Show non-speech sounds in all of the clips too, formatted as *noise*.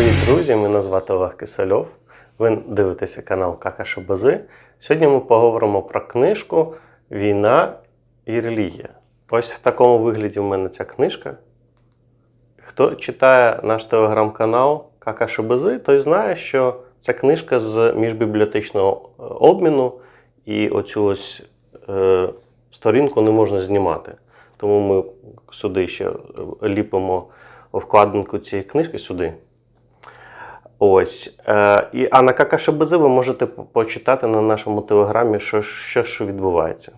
Привіт, друзі! Мене звати Олег Кисельов. Ви дивитеся канал Кака Шабази. Сьогодні ми поговоримо про книжку Війна і релігія. Ось в такому вигляді в мене ця книжка. Хто читає наш телеграм-канал Кака Шабази, той знає, що це книжка з міжбібліотечного е, обміну, і оцю ось е, сторінку не можна знімати. Тому ми сюди ще е, ліпимо вкладинку цієї книжки сюди. Ось. Е, і, а на Какашабази ви можете почитати на нашому телеграмі, що, що, що відбувається.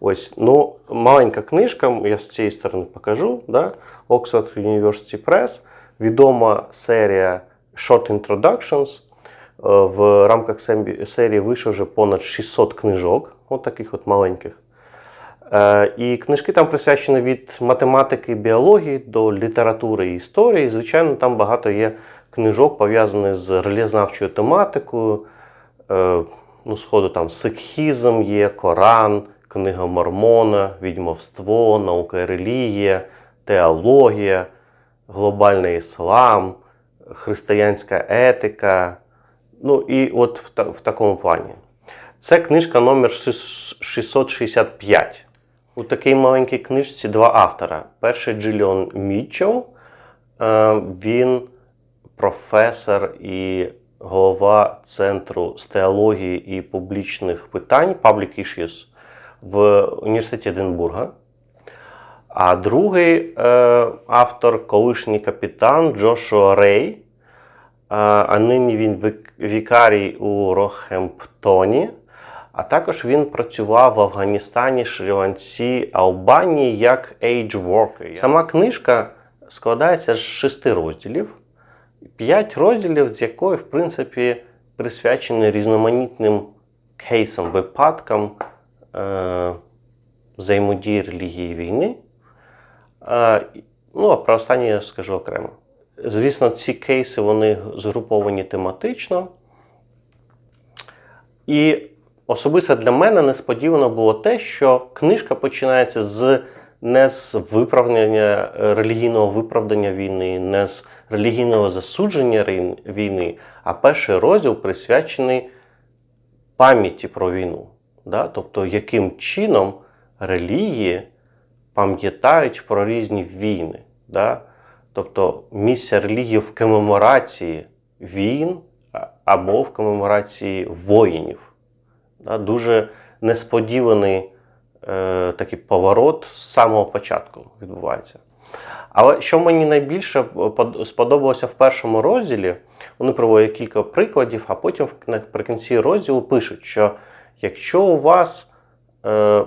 Ось, ну, маленька книжка, я з цієї сторони покажу. Да? Oxford University Press, відома серія Short Introductions. Е, В рамках серії вийшло вже понад 600 книжок, от таких от маленьких. Е, І книжки там присвячені від математики біології до літератури і історії. Звичайно, там багато є книжок, пов'язаних з релізнавчою тематикою. Е, Ну, сходу там сикхізм є, Коран, Книга Мормона, відьмовство, наука і релігія, теологія, глобальний іслам, християнська етика. Ну і от в, та- в такому плані. Це книжка номер 665. У такій маленькій книжці два автора. Перший Джиліон Мітчелл. Е, Він професор і голова Центру з теології і публічних питань Public Issues в університеті Единбурга. А другий е, автор, колишній капітан Джошуа Рей. Е, а нині він вікарій у Рохемптоні. А також він працював в Афганістані, Шрі-Ланці, Албанії як age worker. Сама книжка складається з шести розділів. П'ять розділів, з якої, в принципі, присвячені різноманітним кейсам, випадкам е, взаємодії релігії війни. Е, ну, а про останнє я скажу окремо. Звісно, ці кейси вони згруповані тематично. І особисто для мене несподівано було те, що книжка починається з не з виправдання е, релігійного виправдання війни, не з релігійного засудження війни, а перший розділ присвячений пам'яті про війну. Да? Тобто, яким чином релігії пам'ятають про різні війни. Да? Тобто місця релігії в комеморації війн або в комеморації воїнів. Да? Дуже несподіваний е, такий поворот з самого початку відбувається. Але що мені найбільше сподобалося в першому розділі, вони проводять кілька прикладів, а потім наприкінці розділу пишуть, що якщо у вас е,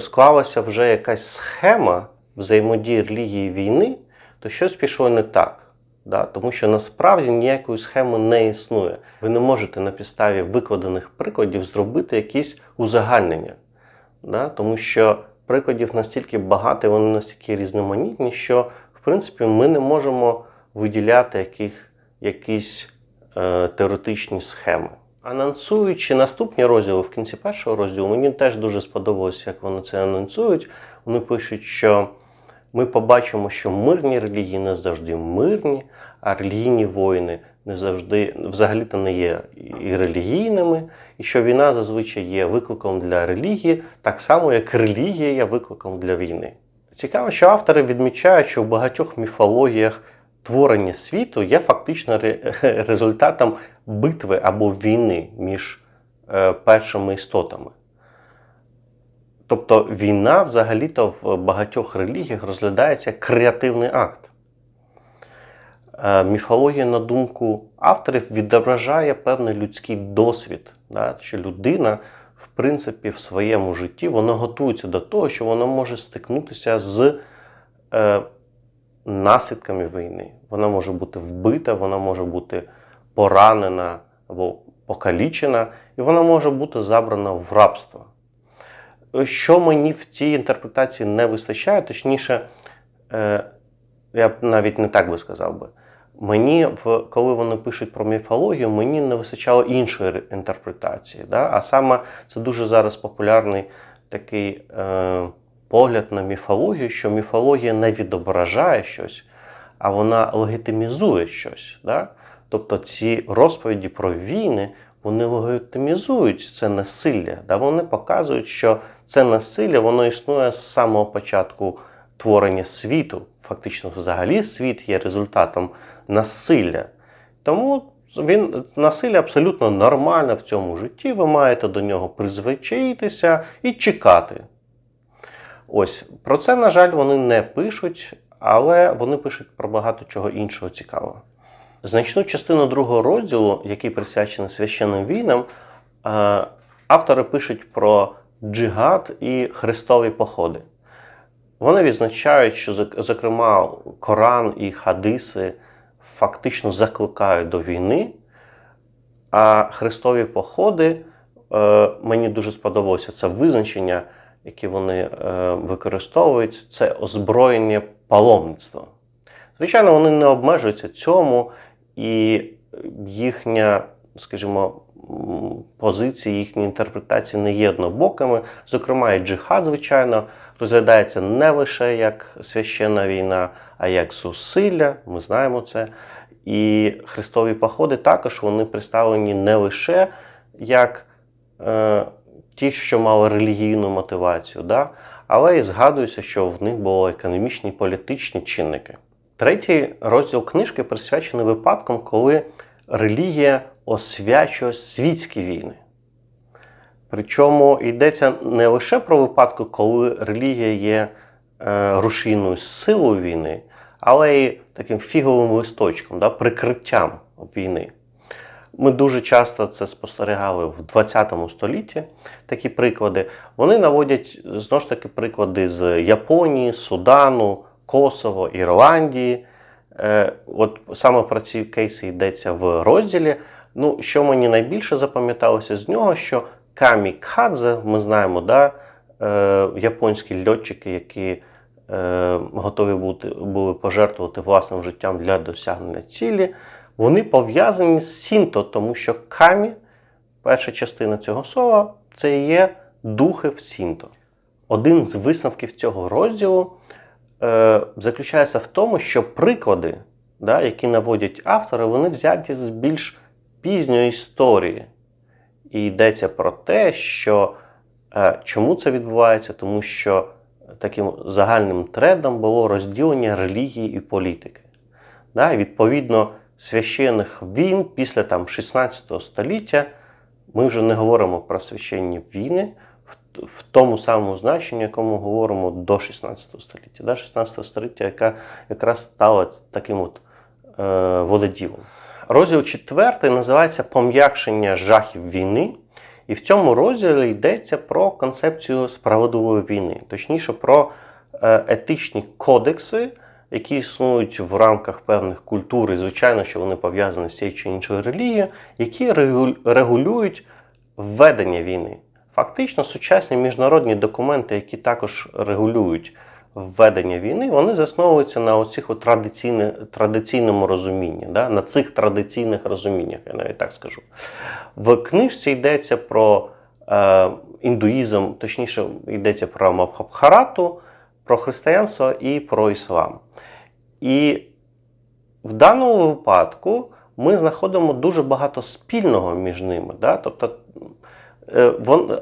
склалася вже якась схема взаємодії релігії війни, то щось пішло не так. Да? Тому що насправді ніякої схеми не існує. Ви не можете на підставі викладених прикладів зробити якісь узагальнення. Да? Тому що прикладів настільки багато, вони настільки різноманітні, що в принципі ми не можемо виділяти яких, якісь е, теоретичні схеми. Анонсуючи наступні розділи в кінці першого розділу, мені теж дуже сподобалося, як вони це анонсують. Вони пишуть, що ми побачимо, що мирні релігії не завжди мирні, а релігійні воїни не завжди взагалі-то не є і релігійними, і що війна зазвичай є викликом для релігії, так само як релігія є викликом для війни. Цікаво, що автори відмічають, що в багатьох міфологіях творення світу є фактично *laughs* результатом битви або війни між е, першими істотами. Тобто війна взагалі-то в багатьох релігіях розглядається креативний акт. Е, Міфологія, на думку авторів, відображає певний людський досвід, да? що людина, в принципі, в своєму житті вона готується до того, що вона може стикнутися з е, наслідками війни. Вона може бути вбита, вона може бути поранена або покалічена, і вона може бути забрана в рабство. Що мені в цій інтерпретації не вистачає, точніше, е, я б навіть не так би сказав би. Мені, в, коли вони пишуть про міфологію, мені не вистачало іншої інтерпретації. Да? А саме це дуже зараз популярний такий е, погляд на міфологію, що міфологія не відображає щось, а вона легітимізує щось. Да? Тобто ці розповіді про війни вони легітимізують це насилля. Да? Вони показують, що це насилля воно існує з самого початку творення світу. Фактично, взагалі, світ є результатом насилля. Тому він насилля абсолютно нормальне в цьому житті. Ви маєте до нього призвичаїтися і чекати. Ось про це, на жаль, вони не пишуть, але вони пишуть про багато чого іншого цікавого. Значну частину другого розділу, який присвячений священним війнам, е, автори пишуть про джигад і хрестові походи. Вони відзначають, що, зокрема, Коран і хадиси фактично закликають до війни, а хрестові походи е, мені дуже сподобалося це визначення, яке вони е, використовують, це озброєння паломництва. Звичайно, вони не обмежуються цьому, і їхня, скажімо, м, позиції, їхні інтерпретації не є однобокими. Зокрема, і джихад, звичайно, розглядається не лише як священна війна, а як зусилля. Ми знаємо це. І хрестові походи також вони представлені не лише як е, ті, що мали релігійну мотивацію, да? але і згадується, що в них були економічні і політичні чинники. Третій розділ книжки присвячений випадкам, коли релігія освячує світські війни. Причому йдеться не лише про випадки, коли релігія є е, рушійною силою війни, але й таким фіговим листочком, да, прикриттям війни. Ми дуже часто це спостерігали в 20 столітті. Такі приклади. Вони наводять знову ж таки приклади з Японії, Судану, Косово, Ірландії. Е, От саме про ці кейси йдеться в розділі. Ну, що мені найбільше запам'яталося з нього, що камікадзе, ми знаємо, да, е, японські льотчики, які е, готові бути, були пожертвувати власним життям для досягнення цілі, вони пов'язані з сінто, тому що камі, перша частина цього слова, це є духи в сінто. Один з висновків цього розділу е, заключається в тому, що приклади, да, які наводять автори, вони взяті з більш пізньої історії. І йдеться про те, що е, чому це відбувається, тому що таким загальним трендом було розділення релігії і політики. Да? І відповідно священних війн після там, 16 століття ми вже не говоримо про священні війни в, тому самому значенні, якому говоримо до 16 століття. Да? 16 століття, яка якраз стала таким от, е, вододілом. Розділ четвертий називається Пом'якшення жахів війни. І в цьому розділі йдеться про концепцію справедливої війни, точніше про е, етичні кодекси, які існують в рамках певних культур, і звичайно, що вони пов'язані з цією чи іншою релігією, які регулюють введення війни. Фактично, сучасні міжнародні документи, які також регулюють введення війни, вони засновуються на оцих традиційному розумінні, да? на цих традиційних розуміннях, я навіть так скажу. В книжці йдеться про е, індуїзм, точніше, йдеться про Мабхабхарату, про християнство і про іслам. І в даному випадку ми знаходимо дуже багато спільного між ними. Да? Тобто е,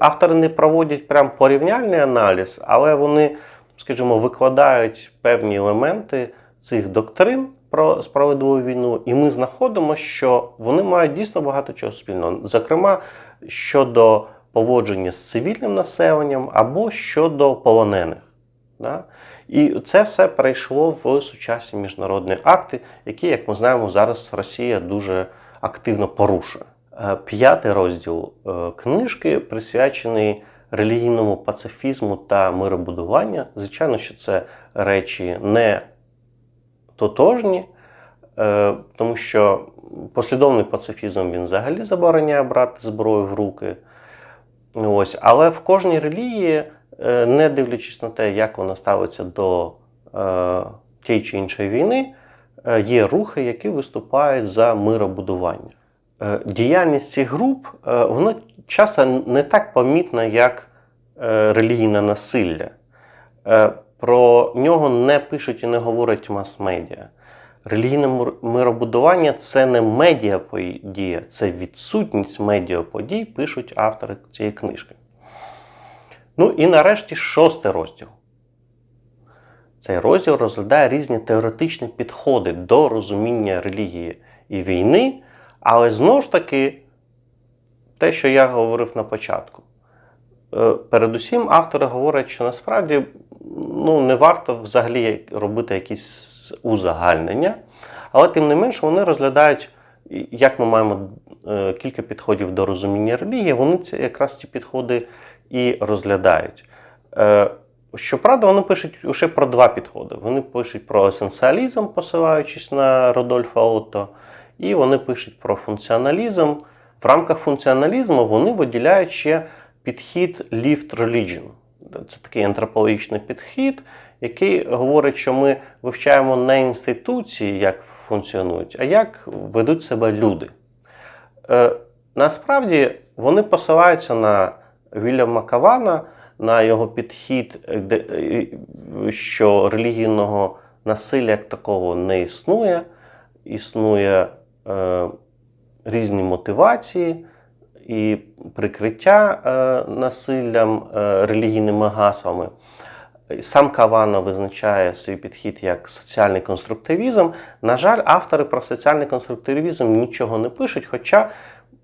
автори не проводять прям порівняльний аналіз, але вони, скажімо, викладають певні елементи цих доктрин про справедливу війну, і ми знаходимо, що вони мають дійсно багато чого спільного. Зокрема, щодо поводження з цивільним населенням або щодо полонених. Да? І це все перейшло в сучасні міжнародні акти, які, як ми знаємо, зараз Росія дуже активно порушує. Е, П'ятий розділ е, книжки присвячений релігійному пацифізму та миробудування. Звичайно, що це речі не тотожні, е, тому що послідовний пацифізм він взагалі забороняє брати зброю в руки. Ось. Але в кожній релігії, е, не дивлячись на те, як вона ставиться до е, тієї чи іншої війни, є рухи, які виступають за миробудування. Е, Діяльність цих груп е, вона часто не так помітна, як е, релігійне насилля. Про нього не пишуть і не говорять мас-медіа. релігійне миробудування це не медіаподія, це відсутність медіаподій, пишуть автори цієї книжки. Ну і нарешті шостий розділ. Цей розділ розглядає різні теоретичні підходи до розуміння релігії і війни, але знову ж таки, те, що я говорив на початку. Е, Передусім, автори говорять, що насправді ну, не варто взагалі робити якісь узагальнення, але тим не менш вони розглядають, як ми маємо е, кілька підходів до розуміння релігії, вони ці, якраз ці підходи і розглядають. Е, Щоправда, вони пишуть лише про два підходи. Вони пишуть про есенціалізм, посилаючись на Родольфа Отто, і вони пишуть про функціоналізм. В рамках функціоналізму вони виділяють ще підхід Lift Religion. Це такий антропологічний підхід, який говорить, що ми вивчаємо не інституції, як функціонують, а як ведуть себе люди. Е, насправді вони посилаються на Вільяма Кавана, на його підхід, де, е, що релігійного насилля як такого не існує, існує різні мотивації і прикриття е, насиллям е, релігійними гаслами. Сам Кавана визначає свій підхід як соціальний конструктивізм. На жаль, автори про соціальний конструктивізм нічого не пишуть, хоча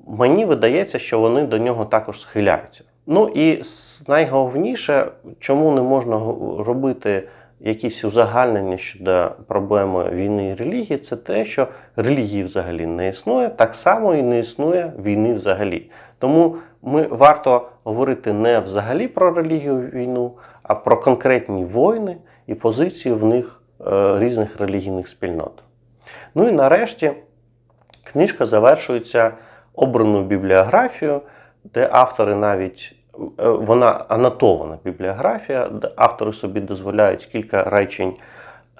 мені видається, що вони до нього також схиляються. Ну і найголовніше, чому не можна робити якісь узагальнення щодо проблеми війни і релігії, це те, що релігії взагалі не існує, так само і не існує війни взагалі. Тому ми варто говорити не взагалі про релігію війну, а про конкретні воїни і позиції в них е, різних релігійних спільнот. Ну і нарешті книжка завершується обраною бібліографією, де автори навіть вона анотована бібліографія, автори собі дозволяють кілька речень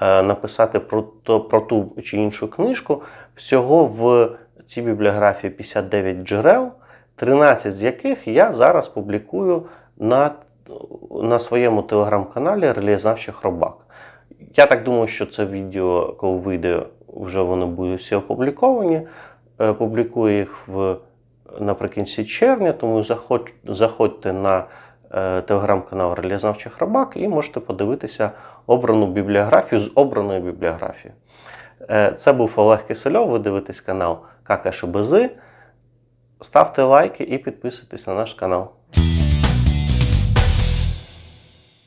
е, написати про, то, про ту чи іншу книжку. Всього в цій бібліографії 59 джерел, 13 з яких я зараз публікую на, на своєму телеграм-каналі Релієзнавчий Хробак. Я так думаю, що це відео, коли вийде, вже вони будуть всі опубліковані. Е, Публікую їх в, наприкінці червня, тому заходь, заходьте на е, телеграм-канал Релізнавчих Рабак і можете подивитися обрану бібліографію з обраної бібліографії. Е, Це був Олег Кисельов. Ви дивитесь канал Какашибези. Ставте лайки і підписуйтесь на наш канал.